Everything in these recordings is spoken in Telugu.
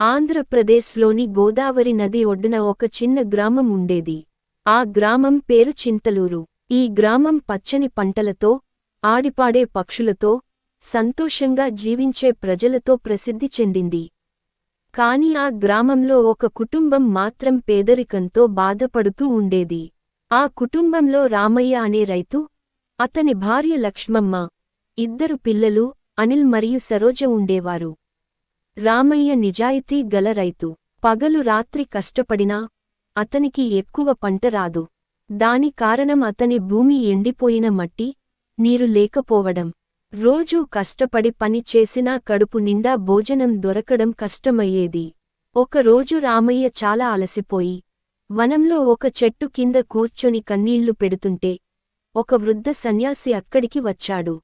ఆంధ్రప్రదేశ్లోని గోదావరి నది ఒడ్డున ఒక చిన్న గ్రామం ఉండేది. ఆ గ్రామం పేరు చింతలూరు. ఈ గ్రామం పచ్చని పంటలతో ఆడిపాడే పక్షులతో సంతోషంగా జీవించే ప్రజలతో ప్రసిద్ధి చెందింది. కాని ఆ గ్రామంలో ఒక కుటుంబం మాత్రం పేదరికంతో బాధపడుతూ ఉండేది. ఆ కుటుంబంలో రామయ్య అనే రైతు అతని భార్య లక్ష్మమ్మ ఇద్దరు పిల్లలు అనిల్ మరియు సరోజ ఉండేవారు. రామయ్య నిజాయితీ గల రైతు. పగలు రాత్రి కష్టపడినా అతనికి ఎక్కువ పంట రాదు. దాని కారణం అతని భూమి ఎండిపోయిన మట్టి నీరు లేకపోవడం. రోజూ కష్టపడి పని చేసినా కడుపు నిండా భోజనం దొరకడం కష్టమయ్యేది. ఒకరోజు రామయ్య చాలా అలసిపోయి వనంలో ఒక చెట్టు కింద కూర్చొని కన్నీళ్ళు పెడుతుంటే ఒక వృద్ధ సన్యాసి అక్కడికి వచ్చాడు.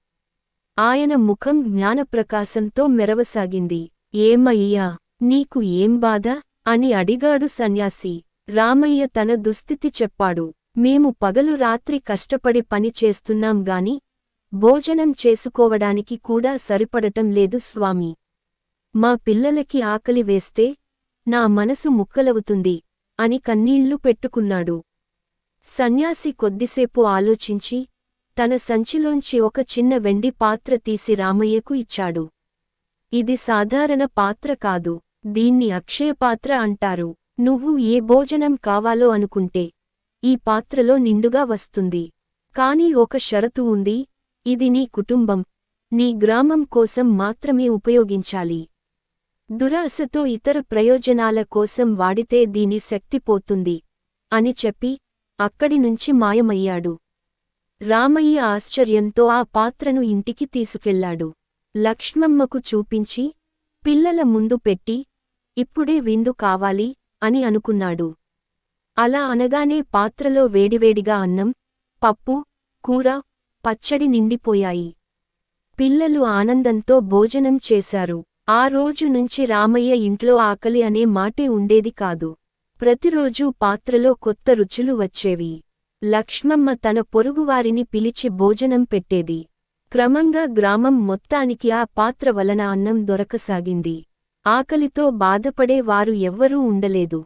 ఆయన ముఖం జ్ఞానప్రకాశంతో మెరవసాగింది. ఏమయ్యా నీకు ఏం బాధ? అని అడిగాడు సన్యాసి. రామయ్య తన దుస్థితి చెప్పాడు. మేము పగలు రాత్రి కష్టపడి పని చేస్తున్నాం గాని భోజనం చేసుకోవడానికి కూడా సరిపడటం లేదు స్వామి. మా పిల్లలకి ఆకలి వేస్తే నా మనసు ముక్కలవుతుంది అని కన్నీళ్ళు పెట్టుకున్నాడు. సన్యాసి కొద్దిసేపు ఆలోచించి తన సంచిలోంచి ఒక చిన్న వెండి పాత్ర తీసి రామయ్యకు ఇచ్చాడు. ఇది సాధారణ పాత్ర కాదు. దీన్ని అక్షయపాత్ర అంటారు. నువ్వు ఏ భోజనం కావాలో అనుకుంటే ఈ పాత్రలో నిండుగా వస్తుంది. కాని ఒక షరతు ఉంది. ఇది నీ కుటుంబం. నీ గ్రామం కోసం మాత్రమే ఉపయోగించాలి. దురాశతో ఇతర ప్రయోజనాల కోసం వాడితే దీని శక్తి పోతుంది. అని చెప్పి అక్కడి నుంచి మాయమయ్యాడు. రామయ్య ఆశ్చర్యంతో ఆ పాత్రను ఇంటికి తీసుకెళ్ళాడు. లక్ష్మమ్మకు చూపించి పిల్లల ముందు పెట్టి ఇప్పుడే విందు కావాలి అని అనుకున్నాడు. అలా అనగానే పాత్రలో వేడివేడిగా అన్నం పప్పు కూర పచ్చడి నిండిపోయాయి. పిల్లలు ఆనందంతో భోజనం చేశారు. ఆ రోజు నుంచి రామయ్య ఇంట్లో ఆకలి అనే మాటే ఉండేది కాదు. ప్రతిరోజూ పాత్రలో కొత్త రుచులు వచ్చేవి. లక్ష్మమ్మ తన పొరుగువారిని పిలిచి భోజనం పెట్టేది. క్రమంగా గ్రామం మొత్తానికి ఆ పాత్ర వలన అన్నం దొరకసాగింది. ఆకలితో బాధపడే వారు ఎవ్వరూ ఉండలేదు.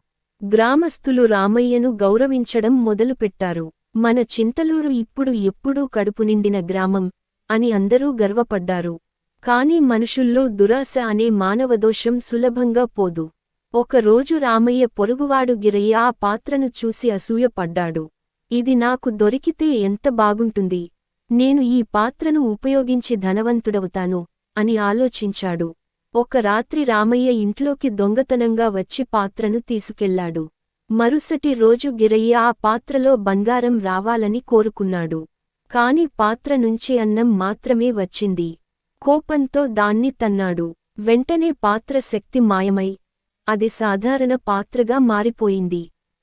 గ్రామస్థులు రామయ్యను గౌరవించడం మొదలుపెట్టారు. మన చింతలూరు ఇప్పుడు ఎప్పుడూ కడుపు నిండిన గ్రామం అని అందరూ గర్వపడ్డారు. కాని మనుషుల్లో దురాశ అనే మానవదోషం సులభంగా పోదు. ఒకరోజు రామయ్య పొరుగువాడు గిరయ్య ఆ పాత్రను చూసి అసూయపడ్డాడు. ఇది నాకు దొరికితే ఎంత బాగుంటుంది. నేను ఈ పాత్రను ఉపయోగించి ధనవంతుడవుతాను అని ఆలోచించాడు. ఒక రాత్రి రామయ్య ఇంట్లోకి దొంగతనంగా వచ్చి పాత్రను తీసుకెళ్ళాడు. మరుసటి రోజు గిరయ్య ఆ పాత్రలో బంగారం రావాలని కోరుకున్నాడు. కాని పాత్ర నుంచి అన్నం మాత్రమే వచ్చింది. కోపంతో దాన్ని తన్నాడు. వెంటనే పాత్ర శక్తి మాయమై అది సాధారణ పాత్రగా మారిపోయింది.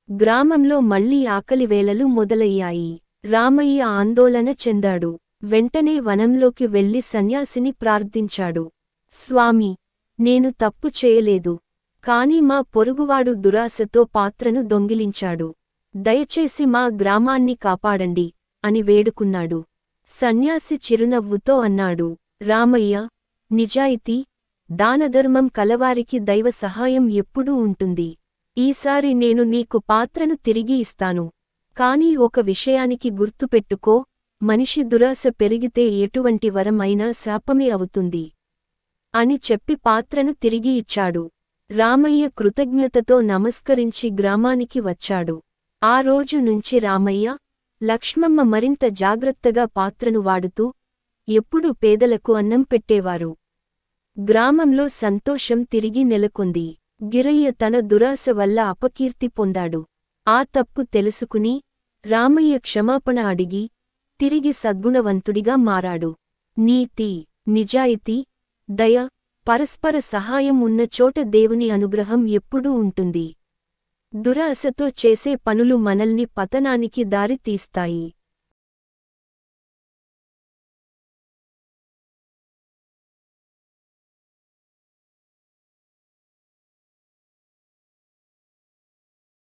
గ్రామంలో మళ్ళీ ఆకలివేళలు మొదలయ్యాయి. రామయ్య ఆందోళన చెందాడు. వెంటనే వనంలోకి వెళ్ళి సన్యాసిని ప్రార్థించాడు. స్వామి నేను తప్పు చేయలేదు. కాని మా పొరుగువాడు దురాశతో పాత్రను దొంగిలించాడు. దయచేసి మా గ్రామాన్ని కాపాడండి అని వేడుకున్నాడు. సన్యాసి చిరునవ్వుతో అన్నాడు. రామయ్య నిజాయితీ దానధర్మం కలవారికి దైవ సహాయం ఎప్పుడూ ఉంటుంది. ఈసారి నేను నీకు పాత్రను తిరిగి ఇస్తాను. కాని ఒక విషయానికి గుర్తుపెట్టుకో మనిషి దురాశ పెరిగితే ఎటువంటి వరం అయినా శాపమే అవుతుంది. అని చెప్పి పాత్రను తిరిగి ఇచ్చాడు. రామయ్య కృతజ్ఞతతో నమస్కరించి గ్రామానికి వచ్చాడు. ఆ రోజు నుంచి రామయ్య లక్ష్మమ్మ మరింత జాగ్రత్తగా పాత్రను వాడుతూ ఎప్పుడూ పేదలకు అన్నం పెట్టేవారు. గ్రామంలో సంతోషం తిరిగి నెలకొంది. గిరయ్య తన దురాశ వల్ల అపకీర్తి పొందాడు. ఆ తప్పు తెలుసుకుని రామయ్య క్షమాపణ అడిగి తిరిగి సద్గుణవంతుడిగా మారాడు. నీతి నిజాయితీ దయ పరస్పర సహాయం ఉన్న చోట దేవుని అనుగ్రహం ఎప్పుడూ ఉంటుంది. దురాశతో చేసే పనులు మనల్ని పతనానికి దారి తీస్తాయి